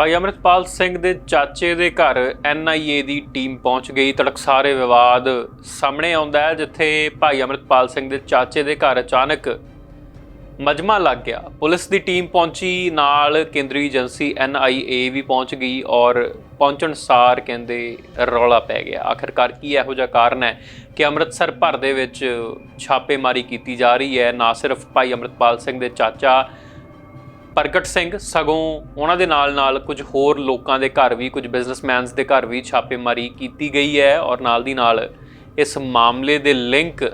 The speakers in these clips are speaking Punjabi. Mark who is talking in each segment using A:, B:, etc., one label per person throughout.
A: ਭਾਈ ਅਮਰਿਤਪਾਲ ਸਿੰਘ ਦੇ ਚਾਚੇ ਦੇ ਘਰ ਐਨਆਈਏ ਦੀ ਟੀਮ ਪਹੁੰਚ ਗਈ। ਤੜਕਸਾਰੇ ਵਿਵਾਦ ਸਾਹਮਣੇ ਆਉਂਦਾ ਹੈ, ਜਿੱਥੇ ਭਾਈ ਅਮਰਿਤਪਾਲ ਸਿੰਘ ਦੇ ਚਾਚੇ ਦੇ ਘਰ ਅਚਾਨਕ ਮਜਮਾ ਲੱਗ ਗਿਆ। ਪੁਲਿਸ ਦੀ ਟੀਮ ਪਹੁੰਚੀ, ਨਾਲ ਕੇਂਦਰੀ ਏਜੰਸੀ ਐਨਆਈਏ ਵੀ ਪਹੁੰਚ ਗਈ ਔਰ ਪਹੁੰਚਣ ਸਾਰ ਕਹਿੰਦੇ ਰੌਲਾ ਪੈ ਗਿਆ। ਆਖਰਕਾਰ ਕੀ ਇਹੋ ਜਿਹਾ ਕਾਰਨ ਹੈ ਕਿ ਅੰਮ੍ਰਿਤਸਰ ਭਰ ਦੇ ਵਿੱਚ ਛਾਪੇਮਾਰੀ ਕੀਤੀ ਜਾ ਰਹੀ ਹੈ? ਨਾ ਸਿਰਫ ਭਾਈ ਅਮਰਿਤਪਾਲ ਸਿੰਘ ਦੇ ਚਾਚਾ ਪ੍ਰਗਟ ਸਿੰਘ, ਸਗੋਂ ਉਹਨਾਂ ਦੇ ਨਾਲ ਨਾਲ ਕੁਝ ਹੋਰ ਲੋਕਾਂ ਦੇ ਘਰ ਵੀ, ਕੁਝ ਬਿਜ਼ਨਸਮੈਨਸ ਦੇ ਘਰ ਵੀ ਛਾਪੇਮਾਰੀ ਕੀਤੀ ਗਈ ਹੈ ਔਰ ਨਾਲ ਦੀ ਨਾਲ ਇਸ ਮਾਮਲੇ ਦੇ ਲਿੰਕ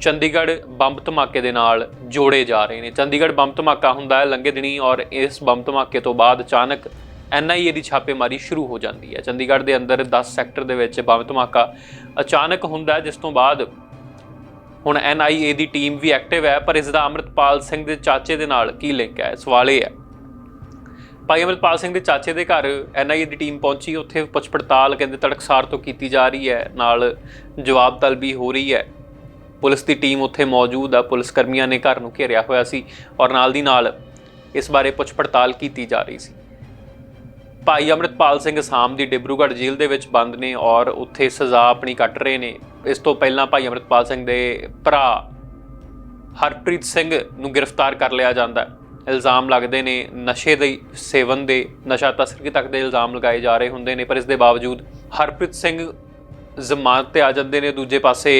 A: ਚੰਡੀਗੜ੍ਹ ਬੰਬ ਧਮਾਕੇ ਦੇ ਨਾਲ ਜੋੜੇ ਜਾ ਰਹੇ ਨੇ। ਚੰਡੀਗੜ੍ਹ ਬੰਬ ਧਮਾਕਾ ਹੁੰਦਾ ਹੈ ਲੰਘੇ ਦਿਨੀ ਔਰ ਇਸ ਬੰਬ ਧਮਾਕੇ ਤੋਂ ਬਾਅਦ ਅਚਾਨਕ ਐਨਆਈਏ ਦੀ ਛਾਪੇਮਾਰੀ ਸ਼ੁਰੂ ਹੋ ਜਾਂਦੀ ਹੈ। ਚੰਡੀਗੜ੍ਹ ਦੇ ਅੰਦਰ 10 ਸੈਕਟਰ ਦੇ ਵਿੱਚ ਬੰਬ ਧਮਾਕਾ ਅਚਾਨਕ ਹੁੰਦਾ ਜਿਸ ਤੋਂ ਬਾਅਦ ਹੁਣ ਐਨਆਈਏ ਦੀ ਟੀਮ ਵੀ ਐਕਟਿਵ ਹੈ, ਪਰ ਇਸ ਦਾ ਅਮਰਿਤਪਾਲ ਸਿੰਘ ਦੇ ਚਾਚੇ ਦੇ ਨਾਲ ਕੀ ਲਿੰਕ ਹੈ? ਸਵਾਲ ਇਹ ਹੈ। ਭਾਈ ਅਮਰਿਤਪਾਲ ਸਿੰਘ ਦੇ ਚਾਚੇ ਦੇ ਘਰ ਐਨਆਈਏ ਦੀ ਟੀਮ ਪਹੁੰਚੀ, ਉੱਥੇ ਪੁੱਛ ਪੜਤਾਲ ਕਹਿੰਦੇ ਤੜਕਸਾਰ ਤੋਂ ਕੀਤੀ ਜਾ ਰਹੀ ਹੈ, ਨਾਲ ਜਵਾਬ ਤਲਬੀ ਹੋ ਰਹੀ ਹੈ। ਪੁਲਿਸ ਦੀ ਟੀਮ ਉੱਥੇ ਮੌਜੂਦ ਆ ਪੁਲਿਸ ਕਰਮੀਆਂ ਨੇ ਘਰ ਨੂੰ ਘੇਰਿਆ ਹੋਇਆ ਸੀ ਔਰ ਨਾਲ ਦੀ ਨਾਲ ਇਸ ਬਾਰੇ ਪੁੱਛ ਪੜਤਾਲ ਕੀਤੀ ਜਾ ਰਹੀ ਸੀ। ਭਾਈ ਅਮਰਿਤਪਾਲ ਸਿੰਘ ਅਸਾਮ ਦੀ ਡਿਬਰੂਗੜ੍ਹ ਜੇਲ੍ਹ ਦੇ ਵਿੱਚ ਬੰਦ ਨੇ ਔਰ ਉੱਥੇ ਸਜ਼ਾ ਆਪਣੀ ਕੱਟ ਰਹੇ ਨੇ। ਇਸ ਤੋਂ ਪਹਿਲਾਂ ਭਾਈ ਅਮਰਿਤਪਾਲ ਸਿੰਘ ਦੇ ਭਰਾ ਹਰਪ੍ਰੀਤ ਸਿੰਘ ਨੂੰ ਗ੍ਰਿਫਤਾਰ ਕਰ ਲਿਆ ਜਾਂਦਾ ਹੈ। ਇਲਜ਼ਾਮ ਲੱਗਦੇ ਨੇ ਨਸ਼ੇ ਦੇ ਸੇਵਨ ਦੇ, ਨਸ਼ਾ ਤਸਕਰੀ ਤੱਕ ਦੇ ਇਲਜ਼ਾਮ ਲਗਾਏ ਜਾ ਰਹੇ ਹੁੰਦੇ ਨੇ, ਪਰ ਇਸ ਦੇ ਬਾਵਜੂਦ ਹਰਪ੍ਰੀਤ ਸਿੰਘ ਜ਼ਮਾਨਤ ਤੇ ਆ ਜਾਂਦੇ ਨੇ। ਦੂਜੇ ਪਾਸੇ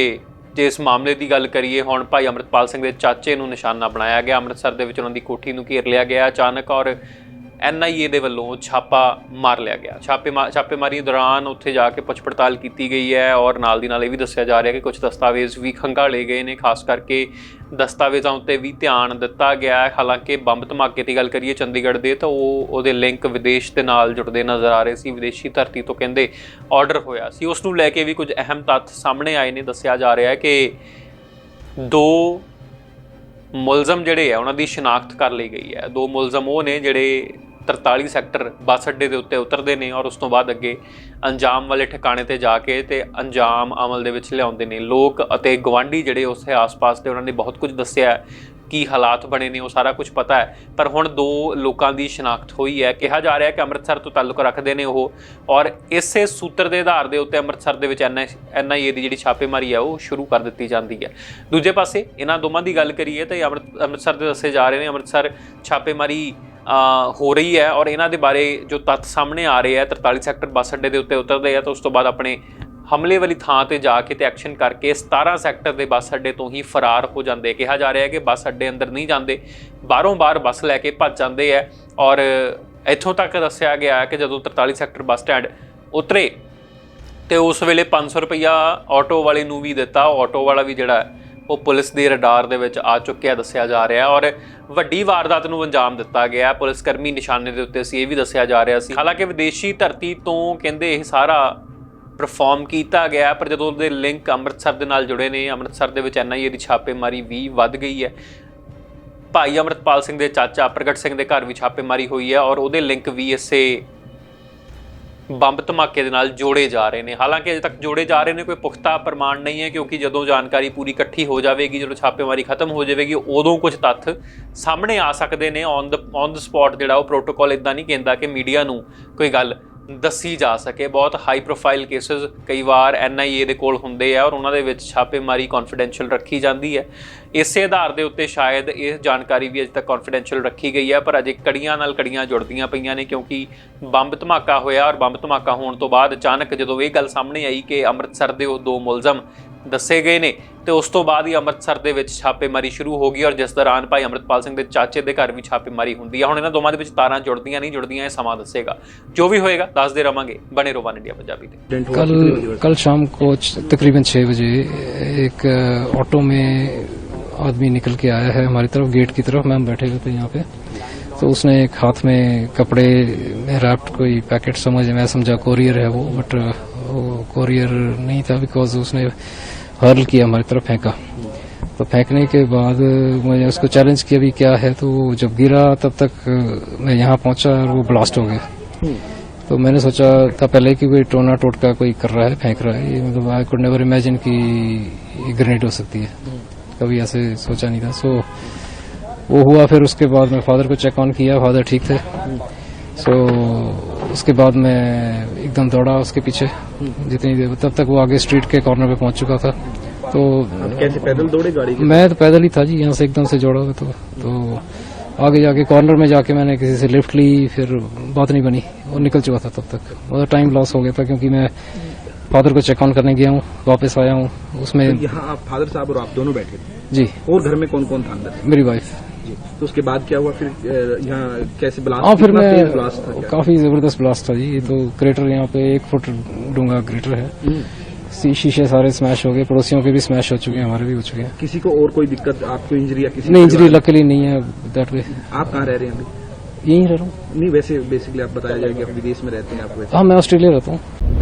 A: ਜੇ ਇਸ ਮਾਮਲੇ ਦੀ ਗੱਲ ਕਰੀਏ, ਹੁਣ ਭਾਈ ਅਮਰਿਤਪਾਲ ਸਿੰਘ ਦੇ ਚਾਚੇ ਨੂੰ ਨਿਸ਼ਾਨਾ ਬਣਾਇਆ ਗਿਆ। ਅੰਮ੍ਰਿਤਸਰ ਦੇ ਵਿੱਚ ਉਹਨਾਂ ਦੀ ਕੋਠੀ ਨੂੰ ਘੇਰ ਲਿਆ ਗਿਆ। ਅਚਾਨਕ ਔਰ ਐਨਆਈਏ ਦੇ ਵੱਲੋਂ ਛਾਪਾ ਮਾਰ ਲਿਆ ਗਿਆ। ਛਾਪੇ ਛਾਪੇਮਾਰੀ ਦੌਰਾਨ ਉੱਥੇ ਜਾ ਕੇ ਪੁੱਛ ਪੜਤਾਲ ਕੀਤੀ ਗਈ ਹੈ ਔਰ ਨਾਲ ਦੀ ਨਾਲ ਇਹ ਵੀ ਦੱਸਿਆ ਜਾ ਰਿਹਾ ਕਿ ਕੁਝ ਦਸਤਾਵੇਜ਼ ਵੀ ਖੰਗਾਲੇ ਗਏ ਨੇ, ਖਾਸ ਕਰਕੇ ਦਸਤਾਵੇਜ਼ਾਂ ਉੱਤੇ ਵੀ ਧਿਆਨ ਦਿੱਤਾ ਗਿਆ ਹੈ। ਹਾਲਾਂਕਿ ਬੰਬ ਧਮਾਕੇ ਦੀ ਗੱਲ ਕਰੀਏ ਚੰਡੀਗੜ੍ਹ ਦੇ, ਤਾਂ ਉਹ, ਉਹਦੇ ਲਿੰਕ ਵਿਦੇਸ਼ ਦੇ ਨਾਲ ਜੁੜਦੇ ਨਜ਼ਰ ਆ ਰਹੇ ਸੀ। ਵਿਦੇਸ਼ੀ ਧਰਤੀ ਤੋਂ ਕਹਿੰਦੇ ਆਰਡਰ ਹੋਇਆ ਸੀ। ਉਸ ਨੂੰ ਲੈ ਕੇ ਵੀ ਕੁਝ ਅਹਿਮ ਤੱਥ ਸਾਹਮਣੇ ਆਏ ਨੇ। ਦੱਸਿਆ ਜਾ ਰਿਹਾ ਹੈ ਕਿ ਦੋ ਮੁਲਜ਼ਮ ਜਿਹੜੇ ਆ, ਉਹਨਾਂ ਦੀ ਸ਼ਨਾਖਤ ਕਰ ਲਈ ਗਈ ਹੈ। ਦੋ ਮੁਲਜ਼ਮ ਉਹ ਨੇ ਜਿਹੜੇ 43 ਸੈਕਟਰ ਬੱਸ ਅੱਡੇ ਦੇ ਉੱਤੇ ਉਤਰਦੇ ਨੇ ਔਰ ਉਸ ਤੋਂ ਬਾਅਦ ਅੱਗੇ ਅੰਜਾਮ ਵਾਲੇ ਠਿਕਾਣੇ ਤੇ ਜਾ ਕੇ ਤੇ ਅੰਜਾਮ ਅਮਲ ਦੇ ਵਿੱਚ ਲਿਆਉਂਦੇ ਨੇ। ਲੋਕ ਅਤੇ ਗਵਾਂਢੀ ਜਿਹੜੇ ਉਸੇ ਆਸ-ਪਾਸ ਦੇ, ਉਹਨਾਂ ਨੇ ਬਹੁਤ ਕੁਝ ਦੱਸਿਆ ਕੀ ਹਾਲਾਤ ਬਣੇ ਨੇ, ਉਹ ਸਾਰਾ ਕੁਝ ਪਤਾ ਹੈ। ਪਰ ਹੁਣ ਦੋ ਲੋਕਾਂ ਦੀ ਸ਼ਨਾਖਤ ਹੋਈ ਹੈ। ਕਿਹਾ ਜਾ ਰਿਹਾ ਹੈ ਕਿ ਅੰਮ੍ਰਿਤਸਰ ਤੋਂ ਤਾਲੁਕ ਰੱਖਦੇ ਨੇ ਉਹ ਔਰ ਇਸੇ ਸੂਤਰ ਦੇ ਆਧਾਰ ਦੇ ਉੱਤੇ ਅੰਮ੍ਰਿਤਸਰ ਦੇ ਵਿੱਚ ਐਨਆਈਏ ਦੀ ਜਿਹੜੀ ਛਾਪੇਮਾਰੀ ਹੈ, ਉਹ ਸ਼ੁਰੂ ਕਰ ਦਿੱਤੀ ਜਾਂਦੀ ਹੈ। ਦੂਜੇ ਪਾਸੇ ਇਹਨਾਂ ਦੋਵਾਂ ਦੀ ਗੱਲ ਕਰੀਏ ਤਾਂ ਇਹ ਅੰਮ੍ਰਿਤ, ਅੰਮ੍ਰਿਤਸਰ ਦੇ ਦੱਸੇ ਜਾ ਰਹੇ ਨੇ। ਅੰਮ੍ਰਿਤਸਰ ਛਾਪੇਮਾਰੀ ਹੋ ਰਹੀ ਹੈ ਔਰ ਇਹਨਾਂ ਦੇ ਬਾਰੇ ਜੋ ਤੱਥ ਸਾਹਮਣੇ ਆ ਰਹੇ ਹੈ 43 ਸੈਕਟਰ ਬੱਸ ਅੱਡੇ ਦੇ ਉੱਤੇ ਉਤਰਦੇ ਆ ਤਾਂ ਉਸ ਤੋਂ ਬਾਅਦ ਆਪਣੇ ਹਮਲੇ ਵਾਲੀ ਥਾਂ ਤੇ ਜਾ ਕੇ ਤੇ ਐਕਸ਼ਨ ਕਰਕੇ 17 ਸੈਕਟਰ ਦੇ ਬੱਸ ਅੱਡੇ ਤੋਂ ਹੀ ਫਰਾਰ ਹੋ ਜਾਂਦੇ। ਕਿਹਾ ਜਾ ਰਿਹਾ ਹੈ ਕਿ ਬੱਸ ਅੱਡੇ ਅੰਦਰ ਨਹੀਂ ਜਾਂਦੇ, ਬਾਹਰੋਂ ਬਾਹਰ ਬੱਸ ਲੈ ਕੇ ਭੱਜ ਜਾਂਦੇ ਆ ਔਰ ਇੱਥੋਂ ਤੱਕ ਦੱਸਿਆ ਗਿਆ ਹੈ ਕਿ ਜਦੋਂ 43 ਸੈਕਟਰ ਬੱਸ ਸਟੈਂਡ ਉਤਰੇ ਤੇ ਉਸ ਵੇਲੇ 500 ਰੁਪਇਆ ਆਟੋ ਵਾਲੇ ਨੂੰ ਵੀ ਦਿੱਤਾ, ਆਟੋ ਵਾਲਾ ਵੀ ਜਿਹੜਾ ਉਹ ਪੁਲਿਸ ਦੇ ਰਡਾਰ ਦੇ ਵਿੱਚ ਆ ਚੁੱਕਿਆ ਦੱਸਿਆ ਜਾ ਰਿਹਾ ਔਰ ਵੱਡੀ ਵਾਰਦਾਤ ਨੂੰ ਅੰਜਾਮ ਦਿੱਤਾ ਗਿਆ ਪੁਲਿਸ ਕਰਮੀ ਨਿਸ਼ਾਨੇ ਦੇ ਉੱਤੇ ਸੀ, ਇਹ ਵੀ ਦੱਸਿਆ ਜਾ ਰਿਹਾ ਸੀ। ਹਾਲਾਂਕਿ ਵਿਦੇਸ਼ੀ ਧਰਤੀ ਤੋਂ ਕਹਿੰਦੇ ਇਹ ਸਾਰਾ ਪਰਫਾਰਮ ਕੀਤਾ ਗਿਆ ਪਰ ਜਦੋਂ ਉਹਦੇ ਲਿੰਕ ਅੰਮ੍ਰਿਤਸਰ ਦੇ ਨਾਲ ਜੁੜੇ ਨੇ, ਅੰਮ੍ਰਿਤਸਰ ਦੇ ਵਿੱਚ ਐਨਆਈਏ ਦੀ ਛਾਪੇਮਾਰੀ ਵੀ ਵੱਧ ਗਈ ਹੈ। ਭਾਈ ਅਮਰਿਤਪਾਲ ਸਿੰਘ ਦੇ ਚਾਚਾ ਪ੍ਰਗਟ ਸਿੰਘ ਦੇ ਘਰ ਵੀ ਛਾਪੇਮਾਰੀ ਹੋਈ ਹੈ ਔਰ ਉਹਦੇ ਲਿੰਕ ਵੀ ਇਸੇ ਬੰਬ ਧਮਾਕੇ ਦੇ ਨਾਲ ਜੋੜੇ ਜਾ ਰਹੇ ਨੇ। ਹਾਲਾਂਕਿ ਅਜੇ ਤੱਕ ਜੋੜੇ ਜਾ ਰਹੇ ਨੇ, ਕੋਈ ਪੁਖਤਾ ਪ੍ਰਮਾਣ ਨਹੀਂ ਹੈ, ਕਿਉਂਕਿ ਜਦੋਂ ਜਾਣਕਾਰੀ ਪੂਰੀ ਇਕੱਠੀ ਹੋ ਜਾਵੇਗੀ, ਜਦੋਂ ਛਾਪੇਮਾਰੀ ਖਤਮ ਹੋ ਜਾਵੇਗੀ, ਉਦੋਂ ਕੁਝ ਤੱਥ ਸਾਹਮਣੇ ਆ ਸਕਦੇ ਨੇ। On the on the spot ਜਿਹੜਾ ਉਹ ਪ੍ਰੋਟੋਕਾਲ ਇਦਾਂ ਨਹੀਂ ਕਹਿੰਦਾ ਕਿ ਮੀਡੀਆ ਨੂੰ ਕੋਈ ਗੱਲ ਦੱਸੀ ਜਾ ਸਕੇ। ਬਹੁਤ ਹਾਈ ਪ੍ਰੋਫਾਈਲ ਕੇਸਸ ਕਈ ਵਾਰ ਐਨਆਈਏ ਦੇ ਕੋਲ ਹੁੰਦੇ ਆ ਔਰ ਉਹਨਾਂ ਦੇ ਵਿੱਚ ਛਾਪੇਮਾਰੀ ਕੌਨਫੀਡੈਂਸ਼ੀਅਲ ਰੱਖੀ ਜਾਂਦੀ ਹੈ। ਇਸੇ ਆਧਾਰ ਦੇ ਉੱਤੇ ਸ਼ਾਇਦ ਇਹ ਜਾਣਕਾਰੀ ਵੀ ਅਜੇ ਤੱਕ ਕੌਨਫੀਡੈਂਸ਼ੀਅਲ ਰੱਖੀ ਗਈ ਹੈ, ਪਰ ਅਜੇ ਕੜੀਆਂ ਨਾਲ ਕੜੀਆਂ ਜੁੜਦੀਆਂ ਪਈਆਂ ਨੇ ਕਿਉਂਕਿ ਬੰਬ ਧਮਾਕਾ ਹੋਇਆ ਔਰ ਬੰਬ ਧਮਾਕਾ ਹੋਣ ਤੋਂ ਬਾਅਦ ਅਚਾਨਕ ਜਦੋਂ ਇਹ ਗੱਲ ਸਾਹਮਣੇ ਆਈ ਕਿ ਅੰਮ੍ਰਿਤਸਰ ਦੇ ਉਹ ਦੋ ਮੁਲਜ਼ਮ ਦੱਸੇ ਗਏ ਨੇ, ਤੇ ਉਸ ਤੋਂ ਬਾਅਦ ਹੀ ਅੰਮ੍ਰਿਤਸਰ ਦੇ ਵਿੱਚ ਛਾਪੇਮਾਰੀ ਸ਼ੁਰੂ ਹੋ ਗਈ ਔਰ ਜਿਸ ਦੌਰਾਨ ਭਾਈ ਅੰਮ੍ਰਿਤਪਾਲ ਸਿੰਘ ਦੇ ਚਾਚੇ ਦੇ ਘਰ ਵੀ ਛਾਪੇਮਾਰੀ ਹੁੰਦੀ ਆ। ਹੁਣ ਇਹਨਾਂ ਦੋਵਾਂ ਦੇ ਵਿੱਚ ਤਾਰਾਂ ਜੁੜਦੀਆਂ ਨਹੀਂ, ਜੁੜਦੀਆਂ ਇਹ ਸਮਾਂ ਦੱਸੇਗਾ। ਜੋ ਵੀ ਹੋਏਗਾ, ਦੱਸਦੇ ਰਵਾਂਗੇ। ਬਣੇ ਰੋਵਾਨ ਇੰਡੀਆ ਪੰਜਾਬੀ ਤੇ।
B: ਕੱਲ ਕੱਲ ਸ਼ਾਮ ਕੋ ਤਕਰੀਬਨ 6 ਵਜੇ ਇੱਕ ਆਟੋ ਮੇ आदमी निकल के आया है हमारी तरफ़ गेट की तरफ़। मैम बैठे हुए थे यहाँ पे। तो उसने एक हाथ में कपड़े में रैप्ड कोई पैकेट समझ, मैं समझा कोरियर है वो बट वो कोरियर नहीं था बिकॉज़ उसने हर्ल किया हमारी तरफ़ फेंका। तो फेंकने के बाद मैंने उसको चैलेंज किया भी क्या है तो जब गिरा, तब तक मैं यहाँ पहुँचा और वो ब्लास्ट हो गया। तो मैंने सोचा, था पहले कि कोई टोना टोटका कोई कर रहा है, फेंक रहा है, ये मतलब आई कुड नेवर इमेजिन कि ग्रेनेड हो सकती है। कभी ऐसे सोचा नहीं था। सो वो हुआ फिर उसके बाद मैं फादर को चेक ऑन किया फादर ठीक थे। सो उसके बाद मैं एकदम दौड़ा उसके पीछे जितनी देर तब तक वो आगे स्ट्रीट के कॉर्नर पे पहुँच चुका था। तो
C: कैसे पैदल दौड़े गाड़ी के?
B: मैं तो पैदल ही था जी यहाँ से एकदम से जोड़ा हुआ तो तो आगे जाके कॉर्नर में जाके मैंने किसी से लिफ्ट ली फिर बात नहीं बनी वो निकल चुका था तब तक। बहुत टाइम लॉस हो गया था क्योंकि मैं फादर को चेक ऑन करने गया हूँ वापस आया हूँ। उसमें
C: तो यहाँ आप फादर साहब और आप दोनों बैठे थे?
B: जी।
C: और घर में कौन कौन था अंदर?
B: मेरी वाइफ
C: जी। तो उसके बाद क्या हुआ फिर यहाँ कैसे ब्लास्ट
B: हाँ फिर मैं
C: ब्लास्ट था क्या?
B: काफ़ी ज़बरदस्त ब्लास्ट था जी। ये तो क्रेटर यहाँ पे एक फुट डूँगा क्रेटर है।
C: हम्म।
B: शीशे सारे स्मैश हो गए पड़ोसियों के भी स्मैश हो चुके हैं हमारे भी हो चुके हैं।
C: किसी को और कोई दिक्कत आपको इंजरी या किसी
B: नहीं इंजरी लकली नहीं है दैट वे
C: आप कहाँ रह रहे हैं अभी?
B: यहीं रह रहा हूँ।
C: नहीं वैसे बेसिकली आप बताया जाए कि आप विदेश में रहते हैं आप
B: हाँ मैं ऑस्ट्रेलिया रहता हूँ।